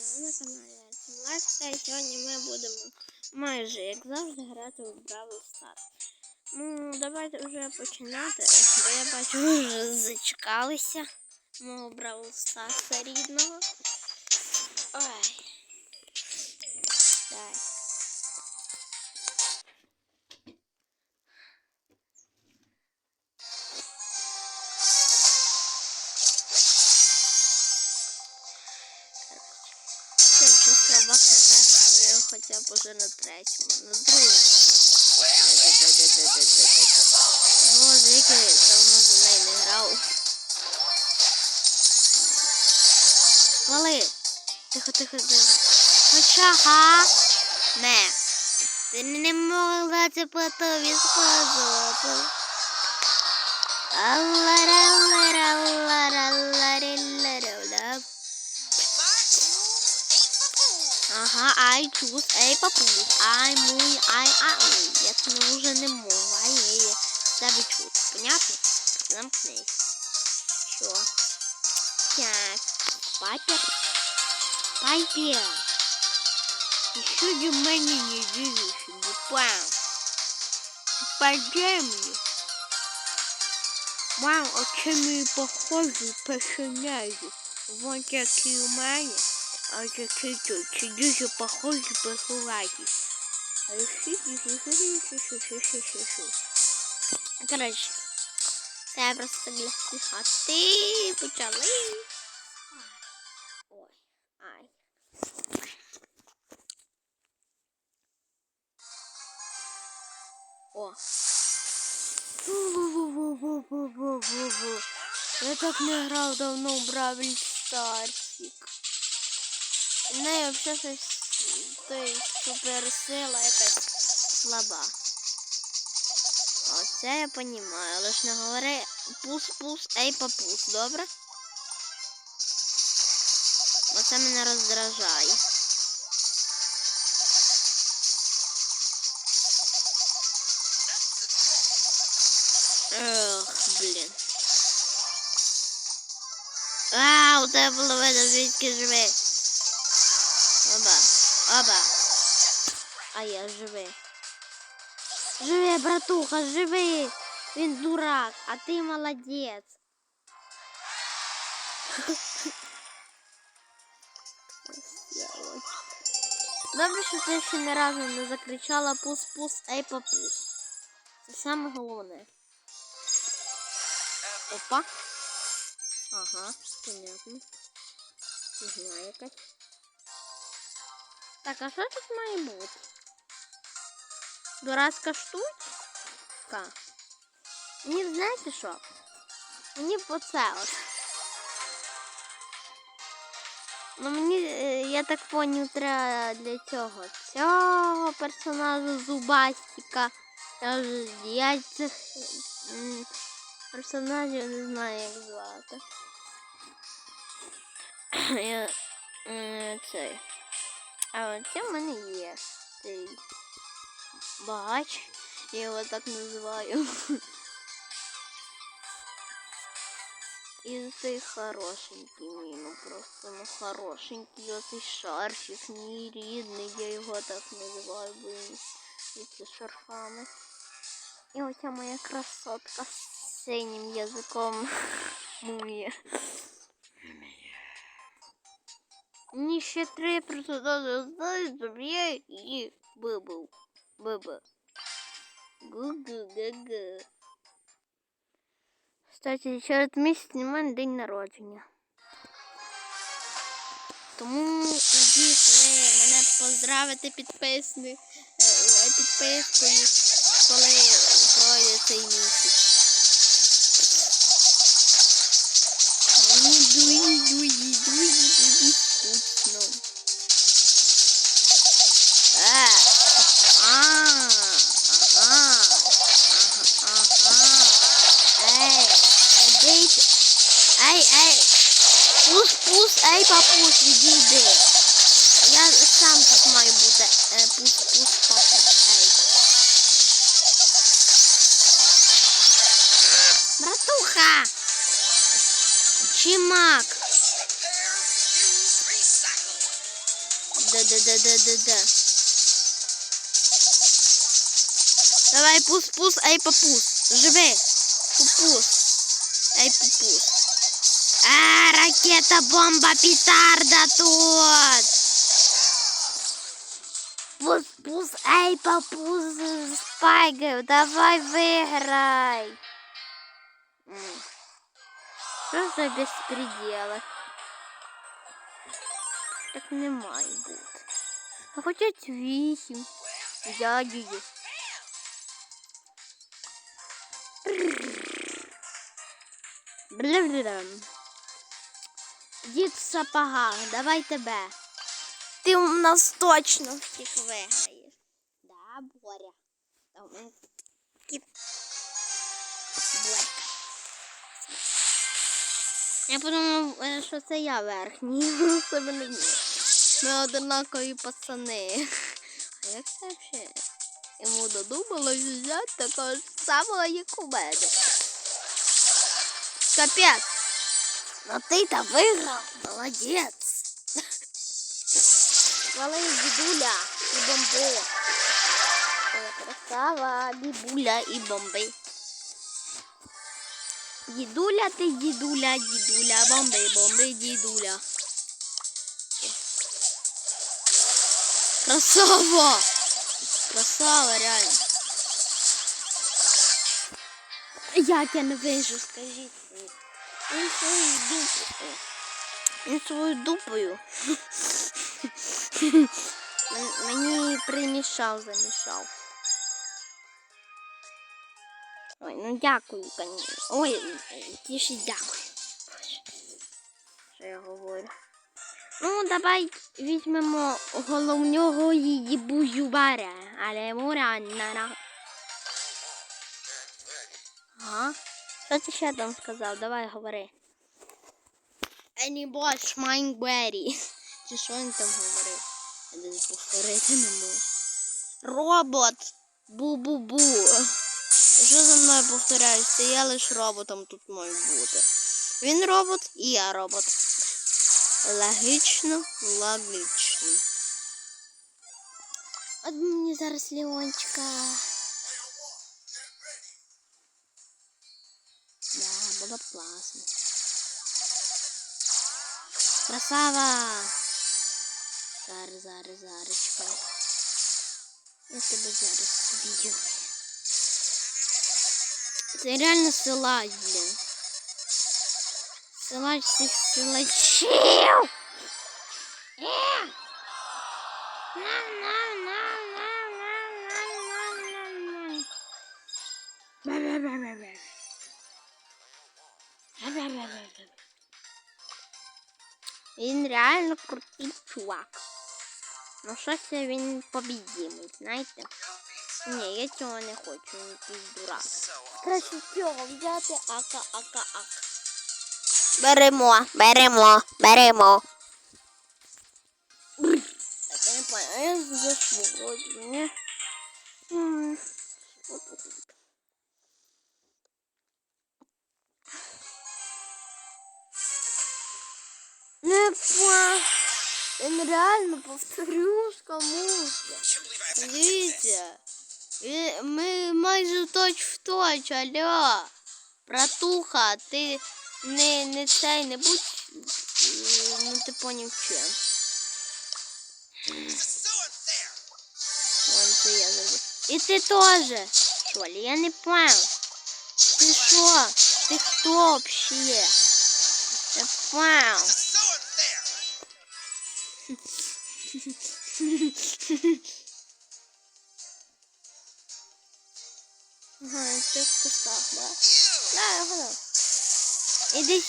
ви на каналі Лайфста і сьогодні ми будемо майже, як завжди, грати в Бравл Стар. Ну, давайте вже починати, бо я бачу, ви вже зачекалися мого Бравл Старса рідного. Ой. Слабак я хоча б уже на третьому, на другому. Боже, як я давно за неї не грав. Вали! Тихо, тихо, тихо. Хоча, га? Не. Ти не могла це потові сказати. Аллара-аллара-аллара-аллара-аллара. Ага, ай, чус, ей, папусь, ай, муй, ай, ай, я це вже не можу, ай, ай, ай, тебе чути, понятно? Замкнись. Що? Так, папер, папер. Еще до мене не дивишься, не пам. Подай мне. Мам, а чем мы похожи персонажи? Вон такие у мене. А такий тут, чи дуже похожі. Коротше, це я просто для сміхати почали. Ой, ай. О. Я так не грав давно в Бравл Старсик. В неї щось той суперсила якась слаба. Оце я понімаю, але ж не говори пус-пус, ей папус, добре? Бо це мене роздражає. Ох, блін. А, у тебе половина звідки живе. Оба. А я живий. Живи, братуха, живи. Він дурак, а ти молодець. Добре, що ти ще ні разу не закричала пус-пус, ей папус. Це саме головне. Опа. Ага, понятно. Фігня якась. Так, а що тут має бути? Дурацька штучка? Мені знаєте що? Мені б оце. Ну мені, е, я так поняв, треба для цього. Цього персонажа зубастика. Я, вже- я цих персонажів не знаю, як звати. Я, е, цей. А оце в мене є цей багач. Я його так називаю. І цей хорошенький мій, ну просто ну хорошенький, оцей шарфік, мій рідний, я його так називаю, бо він із шарфами. І оця моя красотка з синім язиком мує. Мені ще три персонажі знають, щоб я їх вибив. Вибив. Гу-гу-гу-гу. Кстати, через місяць у мене день народження. Тому надіюсь, ви мене поздравите підписни, е, підпискою, коли пройде цей місяць. Ей, папусь, відійди. Я сам тут маю бути. Е, пус, пус, папусь, ей. Братуха! Чимак! Да-да-да-да-да-да. Давай, пус, пус, ей, папус. Живи. Пупус. Ей, пупус. А, ракета, бомба, петарда тут. Пус, пус, ей, папус, спайгер, давай виграй. М. Що за безпреділи? Так не має бути. А хоча вісім. Дядію. Бля-бля-бля. Дід в сапогах, давай тебе. Ти у нас точно всіх виграєш. Да, Боря. Та у мене кіт. Боря. Я подумав, е, що це я верхній. Себе не ні. Ми одинакові пацани. А як це взагалі? Йому додумалось взяти такого ж самого, як у мене. Капець. Ну ти то виграв. Молодець. Хвали дідуля і бомби. Красава, бібуля і бомби. Дідуля ти, дідуля, дідуля, бомби, бомби, дідуля. Красава! Красава, реально. Я не вижу, скажіть. Він свою дупу. Він свою дупою. Мені примішав, замішав. Ой, ну дякую, конечно. Ой, тише дякую. Що я говорю? Ну, давай візьмемо головного її бузюбаря, але Муранна. Ага. Що ти ще там сказав? Давай говори. Any boss mine Berry. Чи що він там говорив? Я навіть повторити не можу. Робот. Бу-бу-бу. Що за мною повторяєшся? Я лиш роботом тут маю бути. Він робот і я робот. Логічно, логічно. От мені зараз Леончика. Да, було б класно. Красава! Зараз, зараз, зараз, чекай. Я тебе зараз б'ю. Це реально силач, блін. Силач всіх силачів! Е! На-на-на-на-на-на-на-на. Бе-бе-бе-бе-бе. Бе-бе-бе-бе-бе. Він реально крутий чувак. Ну щось він побідімий, знаєте? Ні, я цього не хочу, він якийсь дурак. Краще цього взяти ака, ака, ака. Беремо, беремо, беремо. Так, я не понял, а я зашло вроде, не? М, вот по... Він реально повторюсь кому-то. Дивіться. Він- Ми майже точ в точ, алло. Братуха, ти не, не цей, не будь, е, ну ти поняв чим. Вон це я зробив. І ти теж. Що ли, я не понял. Ти що? Ти хто вообще? Не понял.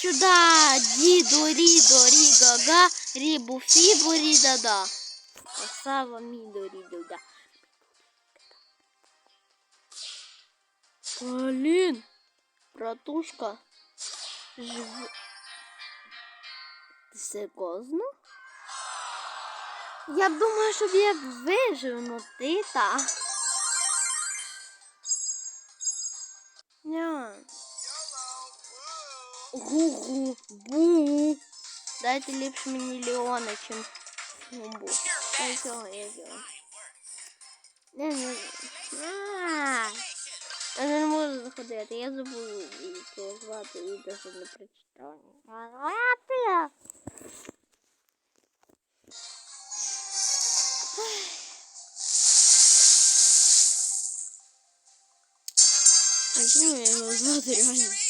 Сюди, діду, рідо, рігага, рібу, фібу, рідада. Красава, мідо, рідода. Блін, братушка, жив... Ти серйозно? Я думаю, щоб я вижив, ну ти та. Ня. Гу-гу, бу. Дайте ліпше мені Леона, чим Гумбу. Я цього, я цього. Не, не, а, я не можу заходити, я забув цього звати і даже не прочитав. А ти? А чому я його звати реально?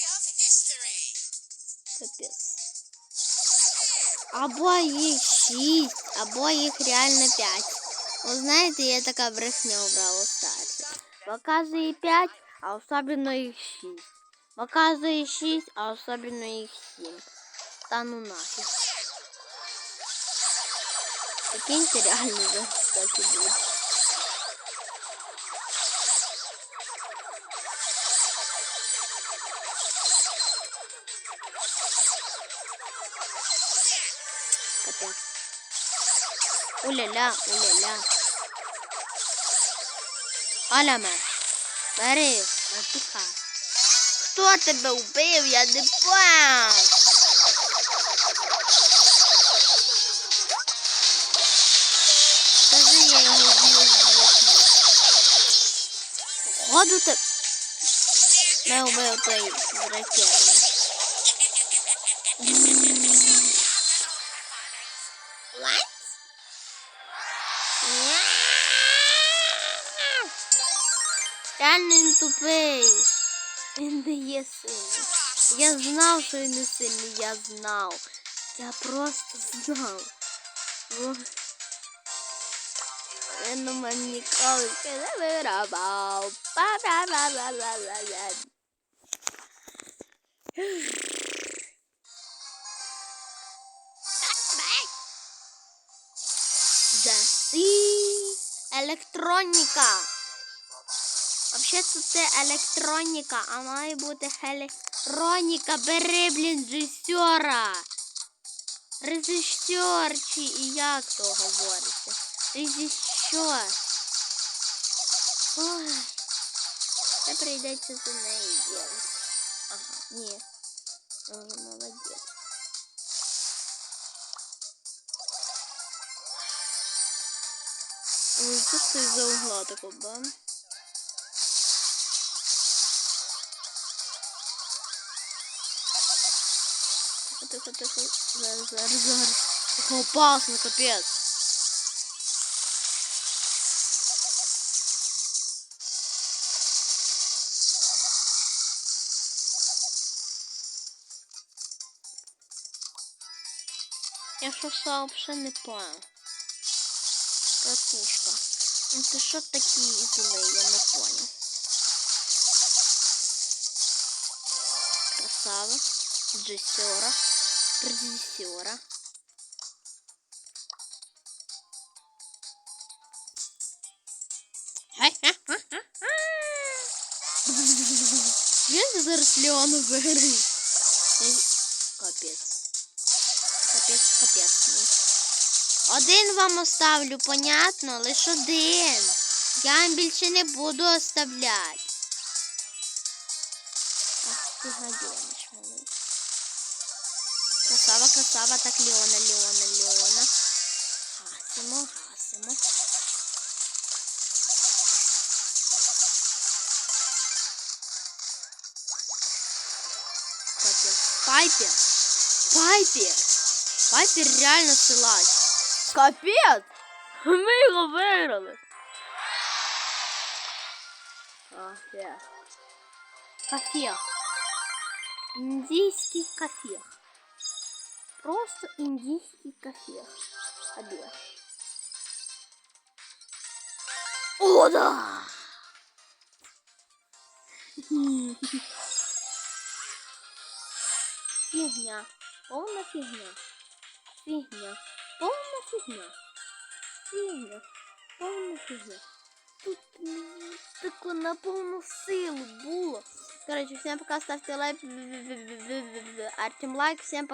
Або їх шість, або їх реально п'ять. Ви знаєте, є така брехня у Браво Старсі. Показує п'ять, а особливо їх шість. Показує шість, а особливо їх сім. Та ну нафіг. Прикиньте, реально зараз так Уля-ля, уля-ля. Аляме, бери, напіха. Хто тебе вбив? Я не понял. Скажи, я його вбив з двох ніг. Походу ти... Не вбив той з ракетами. What? Реально він тупий. Він не є сильний. Я знав, що він не сильний, я знав. Я просто знав. Бо Він у мене ніколи ще не виробав. Па-па-па-па-па-па. Заси. Електроніка. Вообще-то це електроніка, а має бути електроніка. Бери, блін, режисера. Режисер, чи як то говориться? Режисер. Ой. Це прийдеться за неї делать. Ага, ні. Ага, молодець. Ой, це за угла тако, бам. Тихо, тихо. Зараз, зараз, зараз. Тихо, опасно, капець. Я що сам вообще не понял. Катушка. Ну ти що такий злий, я не понял. Красава. Режиссера. Режиссера. Він зараз Леона виграє. Капець. Капець, капець. ну. Один вам оставлю, понятно? Лиш один. Я вам більше не буду оставляти. Ах, гаденыш, малий. Красава, так Леона, Леона, Леона. Гасимо, гасимо. Капець. Пайпер. Пайпер. Пайпер реально силач. Капець! Ми його виграли. Кафе. Кафе. Індійський кафе. Просто індійський кафе. Обед. О, да! Фигня. Полная фигня. Фигня. Полная фигня. Фигня. Полная фигня. Тут тако на повну силу було. Короче, всем пока, ставьте лайк. Артем лайк, всем пока.